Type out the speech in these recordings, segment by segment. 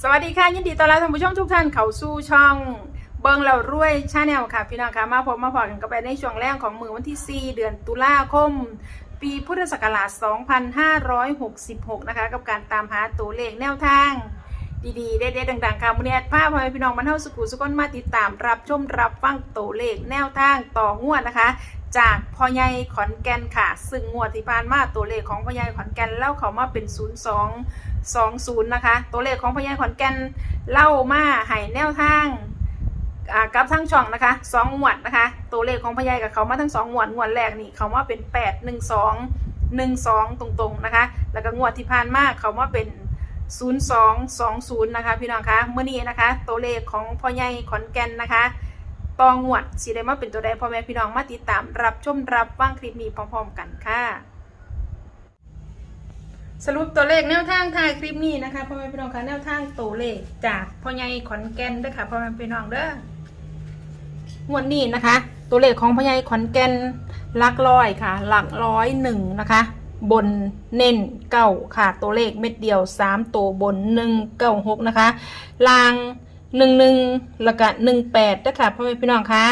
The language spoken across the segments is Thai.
สวัสดีค่ะ ยินดีต้อนรับท่านผู้ชมทุกท่านเข้าสู่ช่องเบิงเรารวยชาแนลค่ะ พี่น้องค่ะมาพบมาพอกันกันไปในช่วงแรกของมือวันที่ 4 เดือนตุลาคม ปีพุทธศักราช 2566 นะคะ กับการตามหาตัวเลขแนวทาง ดีๆเด็ดๆดังๆค่ะมือนี้แอดภาพพ่อพี่น้องมาเท่าสุขุสุกนมาติดตามรับชมรับฟังตัวเลขแนวทางต่องวดนะคะ จากพ่อใหญ่ขอนแก่นค่ะ ซึ่งงวดที่ผ่านมาตัวเลขของพ่อใหญ่ขอนแก่นเล่าเขามาเป็น 02 20 นะคะ ตัวเลขของพ่อใหญ่ขอนแก่นเล่ามาให้แนวทางอ่ากับทั้งช่องนะคะสองงวดนะคะ ตัวเลขของพ่อใหญ่กับเขามาทั้งสองงวดงวดแรกนี่เขามาเป็น8 1 2 1 2ตรงๆนะคะ แล้วก็งวดที่ผ่านมาเขามาเป็น0220นะคะพี่น้องคะเมื่อนี้นะคะ ตัวเลขของพ่อใหญ่ขอนแก่นนะคะ ตองวดสีได้มาเป็นตัวใดพ่อแม่พี่น้องมาติดตามรับชมรับฟังคลิปนี้พร้อมๆกันค่ะ สรุปตัวเลขแนวทางทายคลิปนี้นะคะพ่อแม่พี่น้องคะแนวทางตัวเลขจากพ่อใหญ่ขอนแก่นเด้อค่ะพ่อแม่พี่น้องเด้องวดนี้นะคะ ตัวเลขของพ่อใหญ่ขอนแก่นหลักร้อยค่ะ หลักร้อยหนึ่งนะคะ บนเน้นเก้าค่ะ ตัวเลขเม็ดเดียวสามตัวบนหนึ่งเก้าหกนะคะลาง หนึ่งหนึ่งแล้วก็หนึ่งแปดนะคะพ่อแม่พี่น้องคะ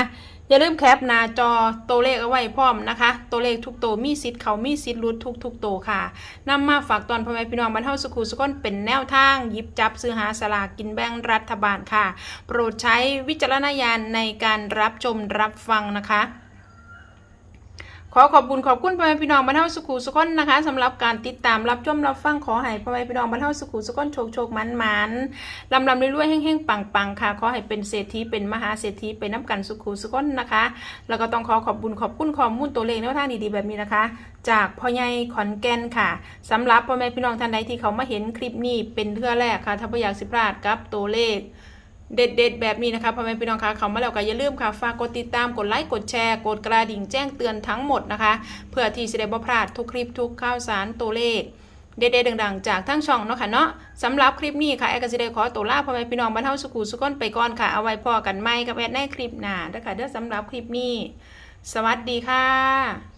อย่าลืมแคปหน้าจอตัวเลขเอาไว้พร้อมนะคะ ตัวเลขทุกตัวมีสิทธิ์เขามีสิทธิ์รุดทุกทุกตัวค่ะนำมาฝากตอนพ่อแม่พี่น้องบรรเทาสุขุสุขนเป็นแนวทางหยิบจับซื้อหาสลากกินแบ่งรัฐบาลค่ะ โปรดใช้วิจารณญาณในการรับชมรับฟังนะคะ ขอขอบคุณขอบคุณพ่อแม่พี่น้องบรรเทาสุขุสุขนนะคะสำหรับการติดตามรับชมรับฟังขอให้พ่อแม่พี่น้องบรรเทาสุขุสุขนโชคโชคมันมันลำลำรวยๆแห้งๆปังๆค่ะ ขอให้เป็นเศรษฐีเป็นมหาเศรษฐีเป็นน้ำกันสุขุสุขนนะคะ แล้วก็ต้องขอขอบคุณขอบคุณข้อมูลตัวเลขแนวทางดีๆแบบนี้นะคะ จากพ่อใหญ่ขอนแก่นค่ะสำหรับพ่อแม่พี่น้องท่านใดที่เขามาเห็นคลิปนี้เป็นเทื่อแรกค่ะถ้าไม่อยากสิพลาดกับตัวเลข เด็ดๆ แบบนี้นะคะพ่อแม่พี่น้องคะเขามาแล้วก็อย่าลืมค่ะฝากกดติดตามกดไลค์กดแชร์ กดกระดิ่งแจ้งเตือนทั้งหมดนะคะ เพื่อที่จะได้บ่พลาดทุกคลิปทุกข่าวสารตัวเลขเด็ดๆดังๆ จากทั้งช่องเนาะค่ะเนาะสำหรับคลิปนี้ค่ะแอดก็จะได้ขอตัวลาพ่อแม่พี่น้องบรรเทาสุขุสุขนไปก่อนค่ะเอาไว้พอกันใหม่กับแอดในคลิปหน้าเด้อค่ะเด้อสำหรับคลิปนี้ สวัสดีค่ะ